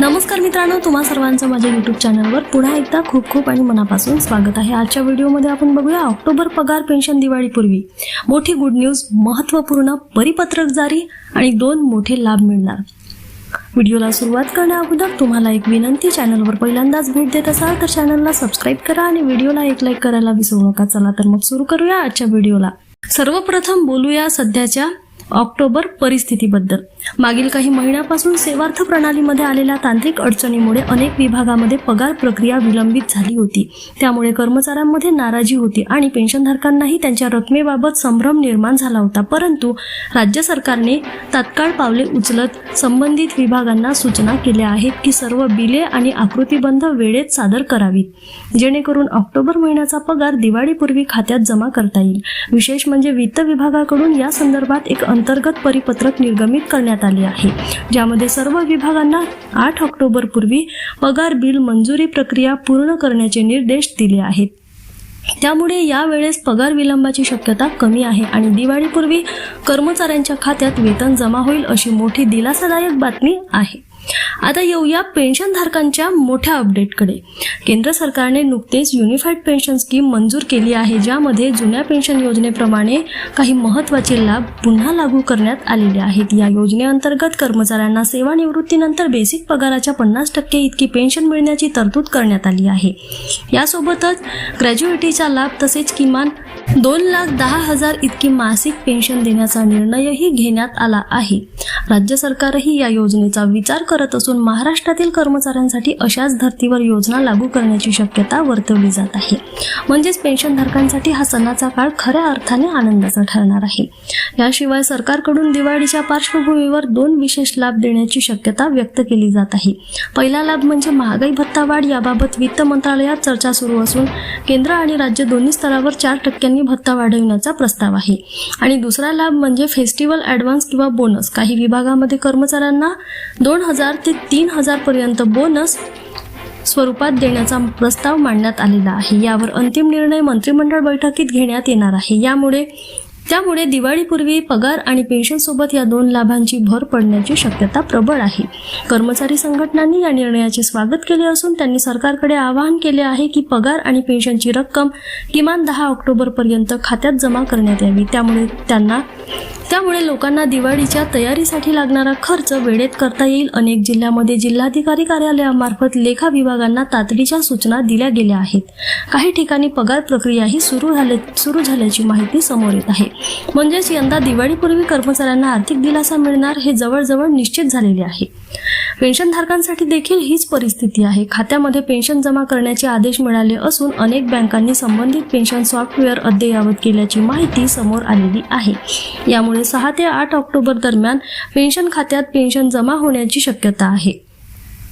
नमस्कार मित्रांनो तुम्हा सर्वांचं माझ्या यूट्यूब चॅनलवर पुन्हा एकदा खूप खूप आणि मनापासून स्वागत आहे. आजच्या व्हिडिओमध्ये आपण बघूया ऑक्टोबर पगार पेन्शन दिवाळीपूर्वी. मोठी गुड न्यूज महत्त्वपूर्ण परिपत्रक जारी आणि दोन मोठे लाभ मिळणार. व्हिडिओला सुरुवात करण्या अगोदर तुम्हाला एक विनंती चॅनलवर पहिल्यांदाच भेट देत असाल तर चॅनलला सबस्क्राईब करा आणि व्हिडिओला एक लाईक करायला विसरू नका. चला तर मग सुरू करूया आजच्या व्हिडिओला. सर्वप्रथम बोलूया सध्याच्या ऑक्टोबर परिस्थितीबद्दल. मागील काही महिन्यापासून सेवार्थ प्रणालीमध्ये आलेल्या तांत्रिक अडचणीमुळे अनेक विभागामध्ये पगार प्रक्रिया विलंबित झाली होती. त्यामुळे कर्मचाऱ्यांमध्ये नाराजी होती आणि पेन्शनधारकांनाही त्यांच्या रकमेबाबत संभ्रम निर्माण झाला होता. परंतु राज्य सरकारने तात्काळ पावले उचलत संबंधित विभागांना सूचना केल्या आहेत की सर्व बिले आणि आकृतीबंध वेळेत सादर करावीत. जेणेकरून ऑक्टोबर महिन्याचा पगार दिवाळीपूर्वी खात्यात जमा करता येईल. विशेष म्हणजे वित्त विभागाकडून या संदर्भात एक अंतर्गत परिपत्रक निर्गमित करण्यात आले आहे. ज्यामध्ये सर्व विभागांना आठ ऑक्टोबर पूर्वी पगार बिल मंजुरी प्रक्रिया पूर्ण करण्याचे निर्देश दिले आहेत. त्यामुळे यावेळेस पगार विलंबाची शक्यता कमी आहे आणि दिवाळीपूर्वी कर्मचाऱ्यांच्या खात्यात वेतन जमा होईल अशी मोठी दिलासादायक बातमी आहे. आता येऊया पेन्शनधारकांच्या मोठ्या अपडेटकडे. केंद्र सरकारने नुकतेच युनिफाईड पेन्शन स्कीम मंजूर केली आहे ज्यामध्ये जुन्या पेन्शन योजनेप्रमाणे काही महत्त्वाचे लाभ पुन्हा लागू करण्यात आलेले आहेत. या योजनेअंतर्गत कर्मचाऱ्यांना सेवानिवृत्तीनंतर बेसिक पगाराच्या पन्नास टक्के इतकी पेन्शन मिळण्याची तरतूद करण्यात आली आहे. यासोबतच ग्रॅज्युएटीचा लाभ तसेच किमान दोन लाख दहा हजार इतकी मासिक पेन्शन देण्याचा निर्णयही घेण्यात आला आहे. राज्य सरकारही या योजनेचा विचार करत असून महाराष्ट्रातील कर्मचाऱ्यांसाठी अशाच धर्तीवर योजना लागू करण्याची शक्यता वर्तवली जात आहे. म्हणजेच पेन्शनधारकांसाठी हा सणाचा काळ खऱ्या अर्थाने आनंदाचा ठरणार आहे. याशिवाय सरकारकडून दिवाळीच्या पार्श्वभूमीवर दोन विशेष लाभ देण्याची शक्यता व्यक्त केली जात आहे. पहिला लाभ म्हणजे महागाई भत्ता वाढ याबाबत वित्त मंत्रालयात चर्चा सुरू असून केंद्र आणि राज्य दोन्ही स्तरावर चार टक्क्यांनी भत्ता वाढविण्याचा प्रस्ताव आहे. आणि दुसरा लाभ म्हणजे फेस्टिवल ॲडव्हान्स किंवा बोनस. काही विभागामध्ये कर्मचाऱ्यांना दोन हजार ते तीन हजार पर्यंत बोनस स्वरूपात देण्याचा प्रस्ताव मांडण्यात आलेला आहे. यावर अंतिम निर्णय मंत्रिमंडळ बैठकीत घेण्यात येणार आहे. यामुळे त्यामुळे दिवाळीपूर्वी पगार आणि पेन्शनसोबत या दोन लाभांची भर पडण्याची शक्यता प्रबळ आहे. कर्मचारी संघटनांनी या निर्णयाचे स्वागत केले असून त्यांनी सरकारकडे आवाहन केले आहे की पगार आणि पेन्शनची रक्कम किमान दहा ऑक्टोबरपर्यंत खात्यात जमा करण्यात यावी. त्यामुळे त्यांना त्यामुळे लोकांना दिवाळीच्या तयारीसाठी लागणारा खर्च वेळेत करता येईल. अनेक जिल्ह्यामध्ये जिल्हाधिकारी कार्यालयामार्फत लेखा विभागांना तातडीच्या सूचना दिल्या गेल्या आहेत. काही ठिकाणी पगार प्रक्रियाही सुरू झाले सुरू झाल्याची माहिती समोर येत आहे. म्हणजेच यंदा दिवाळीपूर्वी कर्मचाऱ्यांना आर्थिक दिलासा मिळणार हे जवळजवळ निश्चित झालेले आहे. पेन्शनधारकांसाठी देखील हीच परिस्थिती आहे. खात्यामध्ये पेन्शन जमा करण्याचे आदेश मिळाले असून अनेक बँकांनी संबंधित पेन्शन सॉफ्टवेअर अद्ययावत केल्याची माहिती समोर आलेली आहे. यामुळे सहा ते आठ ऑक्टोबर दरम्यान पेन्शन खात्यात पेन्शन जमा होण्याची शक्यता आहे.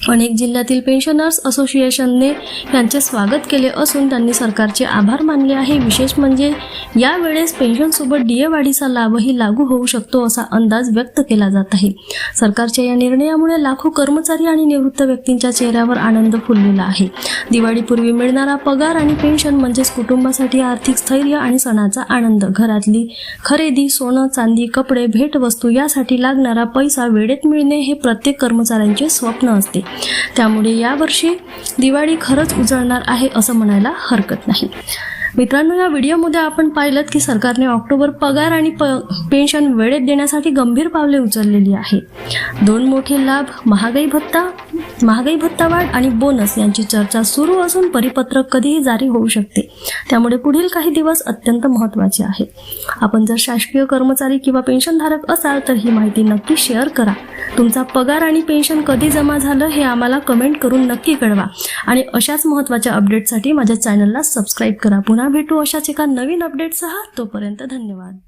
अनेक जिल्ह्यातील पेन्शनर्स असोसिएशनने यांचे स्वागत केले असून त्यांनी सरकारचे आभार मानले आहे. विशेष म्हणजे यावेळेस पेन्शनसोबत डीए वाढीचा लाभही लागू होऊ शकतो असा अंदाज व्यक्त केला जात आहे. सरकारच्या या निर्णयामुळे लाखो कर्मचारी आणि निवृत्त व्यक्तींच्या चेहऱ्यावर आनंद फुललेला आहे. दिवाळीपूर्वी मिळणारा पगार आणि पेन्शन म्हणजेच कुटुंबासाठी आर्थिक स्थैर्य आणि सणाचा आनंद घरातली खरेदी सोनं चांदी कपडे भेटवस्तू यासाठी लागणारा पैसा वेळेत मिळणे हे प्रत्येक कर्मचाऱ्यांचे स्वप्न असते. त्यामुळे यावर्षी दिवाळी खरंच उजळणार आहे असं म्हणायला हरकत नाही. मित्रांनो या व्हिडिओमध्ये आपण पाहिलं की सरकारने ऑक्टोबर पगार आणि प पेन्शन वेळेत देण्यासाठी गंभीर पावले उचललेली आहेत. दोन मोठे लाभ महागाई भत्ता महागाई भत्ता वाढ आणि बोनस यांची चर्चा सुरू असून परिपत्रक कधीही जारी होऊ शकते. त्यामुळे पुढील काही दिवस अत्यंत महत्त्वाचे आहेत. आपण जर शासकीय कर्मचारी किंवा पेन्शनधारक असाल तर ही माहिती नक्की शेअर करा. तुमचा पगार आणि पेन्शन कधी जमा झालं हे आम्हाला कमेंट करून नक्की कळवा. आणि अशाच महत्त्वाच्या अपडेटसाठी माझ्या चॅनलला सबस्क्राईब करा. पुन्हा पुन्हा भेटू अशाच एका नवीन अपडेटसह तोपर्यंत धन्यवाद.